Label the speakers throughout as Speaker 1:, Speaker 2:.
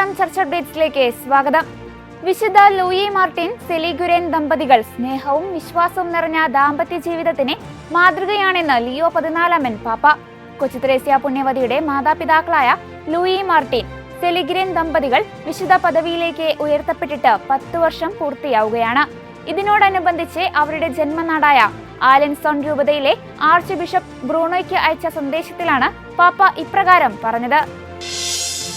Speaker 1: അപ്ഡേറ്റ്സിലേക്ക് സ്വാഗതം. വിശുദ്ധ Louis Martin സെലിഗുരൻ ദമ്പതികൾ സ്നേഹവും വിശ്വാസവും നിറഞ്ഞ ദാമ്പത്യ ജീവിതത്തിന് മാതൃകയാണെന്ന് ലിയോ പതിനാലാമൻ പാപ്പ. കൊച്ചുത്രേസ്യ പുണ്യവതിയുടെ മാതാപിതാക്കളായ ലൂയി മാർട്ടിൻ സെലിഗുരൻ ദമ്പതികൾ വിശുദ്ധ പദവിയിലേക്ക് ഉയർത്തപ്പെട്ടിട്ട് പത്തു വർഷം പൂർത്തിയാവുകയാണ്. ഇതിനോടനുബന്ധിച്ച് അവരുടെ ജന്മനാടായ ആലൻസോൺ രൂപതയിലെ ആർച്ച് ബിഷപ്പ് ബ്രൂണോയ്ക്ക് അയച്ച സന്ദേശത്തിലാണ് പാപ്പ ഇപ്രകാരം പറഞ്ഞത്.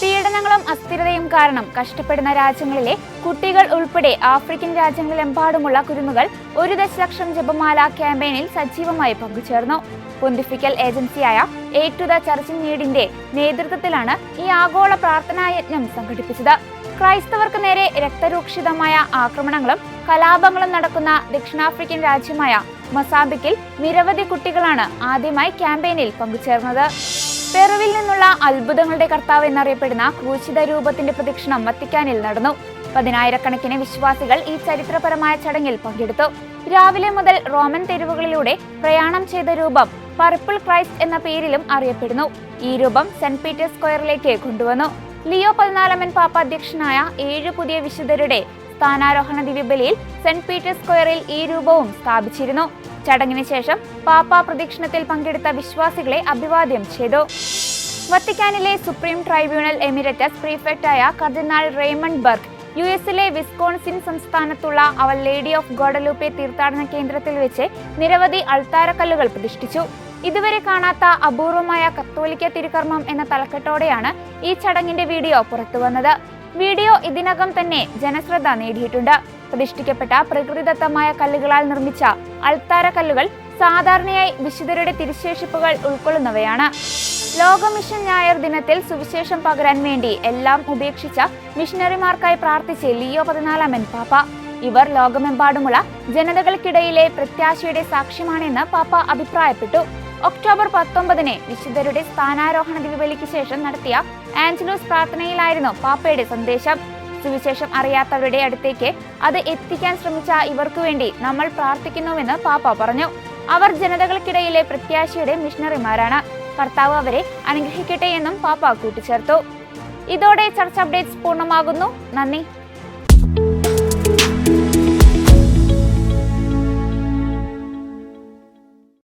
Speaker 1: പീഡനങ്ങളും അസ്ഥിരതയും കാരണം കഷ്ടപ്പെടുന്ന രാജ്യങ്ങളിലെ കുട്ടികൾ ഉൾപ്പെടെ ആഫ്രിക്കൻ രാജ്യങ്ങളിലെമ്പാടുമുള്ള കുരുന്നുകൾ ഒരു ദശലക്ഷം ജപമാല ക്യാമ്പയിനിൽ സജീവമായി പങ്കുചേർന്നു. പൊന്തിഫിക്കൽ ഏജൻസിയായ എ ടു ദ ചർച്ച് നീഡിന്റെ നേതൃത്വത്തിലാണ് ഈ ആഗോള പ്രാർത്ഥനാ യജ്ഞം സംഘടിപ്പിച്ചത്. ക്രൈസ്തവർക്ക് നേരെ രക്തരൂക്ഷിതമായ ആക്രമണങ്ങളും കലാപങ്ങളും നടക്കുന്ന ദക്ഷിണാഫ്രിക്കൻ രാജ്യമായ മൊസാബിക്കിൽ നിരവധി കുട്ടികളാണ് ആദ്യമായി ക്യാമ്പയിനിൽ പങ്കുചേർന്നത്. പെറുവിൽ നിന്നുള്ള അത്ഭുതങ്ങളുടെ കർത്താവ് എന്നറിയപ്പെടുന്ന ക്രൂശിത രൂപത്തിന്റെ പ്രദക്ഷിണം വത്തിക്കാനിൽ നടന്നു. പതിനായിരക്കണക്കിന് വിശ്വാസികൾ ഈ ചരിത്രപരമായ ചടങ്ങിൽ പങ്കെടുത്തു. രാവിലെ മുതൽ റോമൻ തെരുവുകളിലൂടെ പ്രയാണം ചെയ്ത രൂപം പർപ്പിൾ ക്രൈസ്റ്റ് എന്ന പേരിലും അറിയപ്പെടുന്നു. ഈ രൂപം സെന്റ് പീറ്റേഴ്സ് സ്ക്വയറിലേക്ക് കൊണ്ടുവന്നു. ലിയോ പതിനാലാമൻ പാപ്പ അധ്യക്ഷനായ ഏഴ് പുതിയ വിശുദ്ധരുടെ സ്ഥാനാരോഹണ ദിവ്യബലിയിൽ സെന്റ് പീറ്റേഴ്സ് സ്ക്വയറിൽ ഈ രൂപവും സ്ഥാപിച്ചിരുന്നു. ചടങ്ങിന് ശേഷം പാപ്പാ പ്രദക്ഷിണത്തിൽ പങ്കെടുത്ത വിശ്വാസികളെ അഭിവാദ്യം ചെയ്തു. വത്തിക്കാനിലെ സുപ്രീം ട്രൈബ്യൂണൽ എമിററ്റസ് പ്രീഫെക്റ്റായ കർദിനാൾ റേമണ്ട് ബർഗ് യു എസിലെ വിസ്കോൺസിൻ സംസ്ഥാനത്തുള്ള അവൾ ലേഡി ഓഫ് ഗോഡലൂപ്പെ തീർത്ഥാടന കേന്ദ്രത്തിൽ വെച്ച് നിരവധി അൾത്താരക്കല്ലുകൾ പ്രതിഷ്ഠിച്ചു. ഇതുവരെ കാണാത്ത അപൂർവമായ കത്തോലിക്ക തിരുക്കർമ്മം എന്ന തലക്കെട്ടോടെയാണ് ഈ ചടങ്ങിന്റെ വീഡിയോ പുറത്തുവന്നത്. വീഡിയോ ഇതിനകം തന്നെ ജനശ്രദ്ധ നേടിയിട്ടുണ്ട്. പ്രതിഷ്ഠിക്കപ്പെട്ട പ്രകൃതിദത്തമായ കല്ലുകളാൽ നിർമ്മിച്ച അൾത്താര കല്ലുകൾ സാധാരണയായി വിശുദ്ധരുടെ തിരുശേഷിപ്പുകൾ ഉൾക്കൊള്ളുന്നവയാണ്. ലോക മിഷൻ ഞായർ ദിനത്തിൽ സുവിശേഷം പകരാൻ വേണ്ടി എല്ലാം ഉപേക്ഷിച്ച മിഷനറിമാർക്കായി പ്രാർത്ഥിച്ച് ലിയോ പതിനാലാമൻ പാപ്പ. ഇവർ ലോകമെമ്പാടുമുള്ള ജനതകൾക്കിടയിലെ പ്രത്യാശയുടെ സാക്ഷ്യമാണെന്ന് പാപ്പ അഭിപ്രായപ്പെട്ടു. ഒക്ടോബർ പത്തൊമ്പതിന് വിശുദ്ധരുടെ സ്ഥാനാരോഹണ ദിവലിക്ക് ശേഷം നടത്തിയ ആഞ്ചലൂസ് പ്രാർത്ഥനയിലായിരുന്നു പാപ്പയുടെ സന്ദേശം. സുവിശേഷം അറിയാത്തവരുടെ അടുത്തേക്ക് അത് എത്തിക്കാൻ ശ്രമിച്ച ഇവർക്കു വേണ്ടി നമ്മൾ പ്രാർത്ഥിക്കുന്നുവെന്ന് പാപ്പ പറഞ്ഞു. അവർ ജനതകൾക്കിടയിലെ പ്രത്യാശയുടെ മിഷണറിമാരാണ്. കർത്താവ് അവരെ അനുഗ്രഹിക്കട്ടെ എന്നും പാപ്പ കൂട്ടിച്ചേർത്തു. ഇതോടെ ചർച്ച അപ്ഡേറ്റ്സ് പൂർണമാകുന്നു. നന്ദി.